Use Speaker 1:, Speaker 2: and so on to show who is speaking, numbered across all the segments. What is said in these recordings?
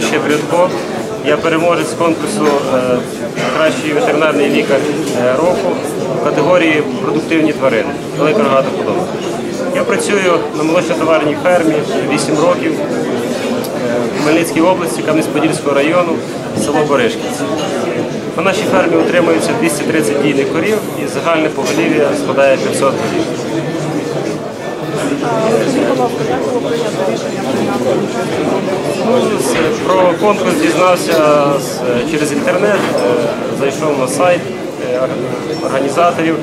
Speaker 1: Крятко. Я переможець конкурсу е, кращий ветеринарний лікар е, року в категорії продуктивні тварини. Велика рогата худоба. Я працюю на молочно-товарній фермі 8 років е, в Хмельницькій області, Кам'янець-Подільського району, село Боришківці. На нашій фермі утримується 230 дійних корів і загальне поголів'я складає 500 корів. Конкурс дізнався через інтернет, е, зайшов на сайт е, організаторів,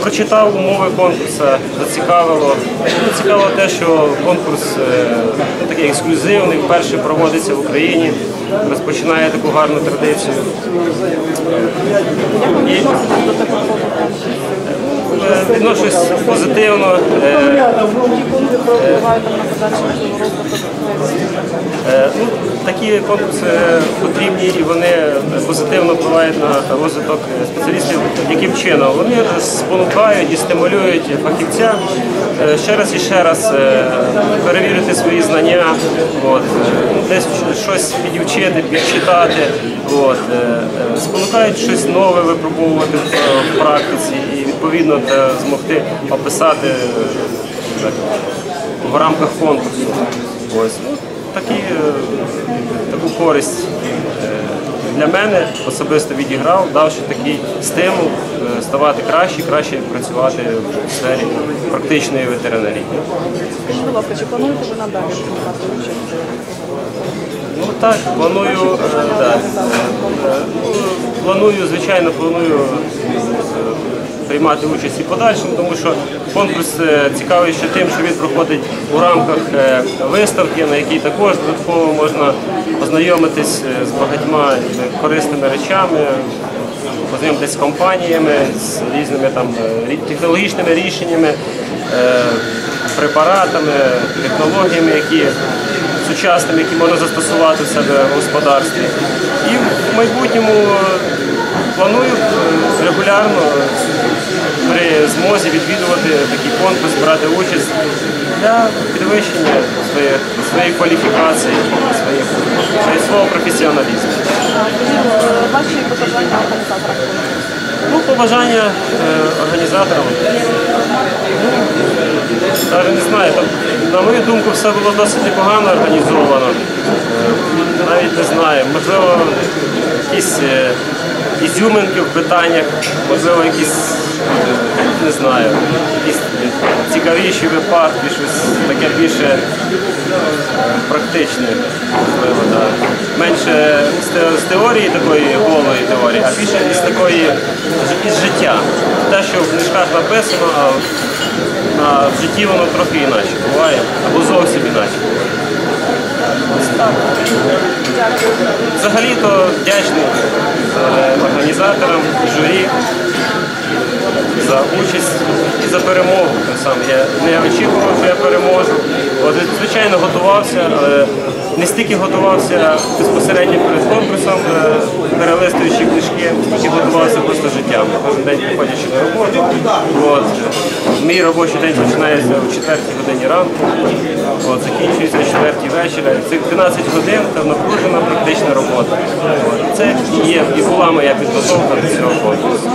Speaker 1: прочитав умови конкурсу, зацікавило. Цікаво те, що конкурс е, такий ексклюзивний, вперше проводиться в Україні, розпочинає таку гарну традицію.
Speaker 2: Як ви
Speaker 1: І-
Speaker 2: відноситесь до такого конкурсу?
Speaker 1: Е, Відношусь позитивно. е,
Speaker 2: Які пункти впливають там на подальший можливо розвиток проєкту?
Speaker 1: Е, Ну, такі конкурси потрібні і вони позитивно впливають на розвиток спеціалістів. Яким чином? Вони спонукають і стимулюють фахівця е, ще раз і ще раз е, перевірити свої знання, от, е, десь щось підівчити, підчитати, от, е, е, спонукають щось нове випробовувати в практиці відповідно змогти описати е, так, в рамках конкурсу. Ось. Ну, такі, е, таку користь е, для мене особисто відіграв, давши такий стимул ставати краще, краще працювати в сфері практичної ветеринарії.
Speaker 2: Скажіть, будь ласка, чи плануєте ви надалі?
Speaker 1: Ну так, планую, так, ну, планую, звичайно, планую приймати участь і подальшому, тому що конкурс е, цікавий ще тим, що він проходить у рамках е, виставки, на якій також додатково можна познайомитись е, з багатьма корисними речами, познайомитись з компаніями, з різними там технологічними рішеннями, препаратами, технологіями, які сучасними, які можна застосувати в себе в господарстві. І в майбутньому планую регулярно такий конкурс, брати участь для підвищення своєї, своєї кваліфікації, своїх, свого професіоналізму.
Speaker 2: Е, ваші побажання організаторам?
Speaker 1: Ну, побажання е, організаторам. Ну, навіть не знаю, там, на мою думку, все було досить непогано організовано. Е, навіть не знаю, можливо, якісь е, ізюминки в питаннях, можливо, якісь, е, не знаю, якісь е, цікавіші випадки, щось таке більше е, практичне, можливо, да. менше з те- з теорії такої голої теорії, а більше із такої із життя. Те, що в книжках написано, а на в житті воно трохи інакше буває, або зовсім інакше. Взагалі-то вдячний е, організаторам, журі за участь і за перемогу. Само Я не очікував, що я переможу. От, звичайно, готувався, але не стільки готувався безпосередньо перед конкурсом, е, перелистуючи книжки, скільки готувався просто життям. Кожен день приходячи на роботу. От. Мій робочий день починається о 4 годині ранку, от, закінчується о 4 вечора. Цих 12 годин це напружена практична робота. От. Це і є і була моя підготовка до цього конкурсу.